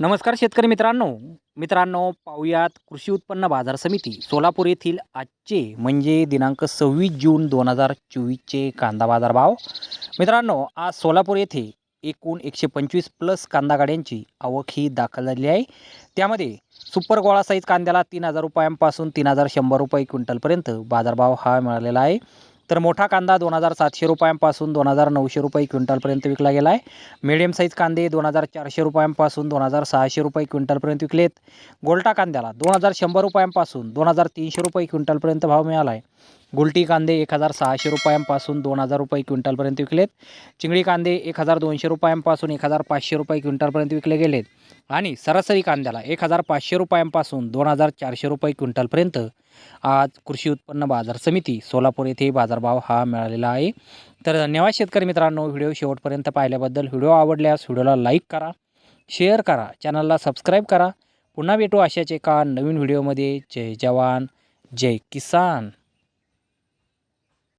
नमस्कार शेतकरी मित्रांनो. मित्रांनो पाहुयात कृषी उत्पन्न बाजार समिती सोलापूर येथील आजचे म्हणजे दिनांक सव्वीस जून दोन हजार चोवीसचे कांदा बाजार भाव मित्रांनो आज सोलापूर येथे एकूण एकशे पंचवीस प्लस कांदा गाड्यांची आवक ही दाखल झालेली आहे. त्यामध्ये सुपर गोळा साईज कांद्याला तीन हजार रुपयांपासून तीन हजार शंभर रुपये क्विंटलपर्यंत बाजारभाव हा मिळालेला आहे. तर मोठा कांदा दोन हजार सातशे रुपयांपासून दोन हजार नऊशे रुपये क्विंटलपर्यंत विकला गेला आहे. मिडियम साईज कांदे दोन हजार चारशे रुपयांपासून दोन हजार सहाशे रुपये क्विंटलपर्यंत विकलेत. गोल्टा कांद्याला दोन हजार शंभर रुपयांपासून दोन हजार तीनशे रुपये क्विंटलपर्यंत भाव मिळाला आहे. गुलटी कांदे एक हजार सहाशे रुपयांपासून दोन हजार रुपये क्विंटलपर्यंत विकलेत. चिंगडी कांदे एक हजार दोनशे रुपयांपासून एक हजार पाचशे रुपये क्विंटलपर्यंत विकले गेलेत. आणि सरासरी कांद्याला एक हजार पाचशे रुपयांपासून दोन हजार चारशे रुपये क्विंटलपर्यंत. आज कृषी उत्पन्न बाजार समिती सोलापूर येथे बाजारभाव हा मिळालेला आहे. तर धन्यवाद शेतकरी मित्रांनो व्हिडिओ शेवटपर्यंत पाहिल्याबद्दल. व्हिडिओ आवडल्यास व्हिडिओला लाईक करा शेअर करा चॅनलला सबस्क्राईब करा. पुन्हा भेटू अशाच एका नवीन व्हिडिओमध्ये. जय जवान जय किसान.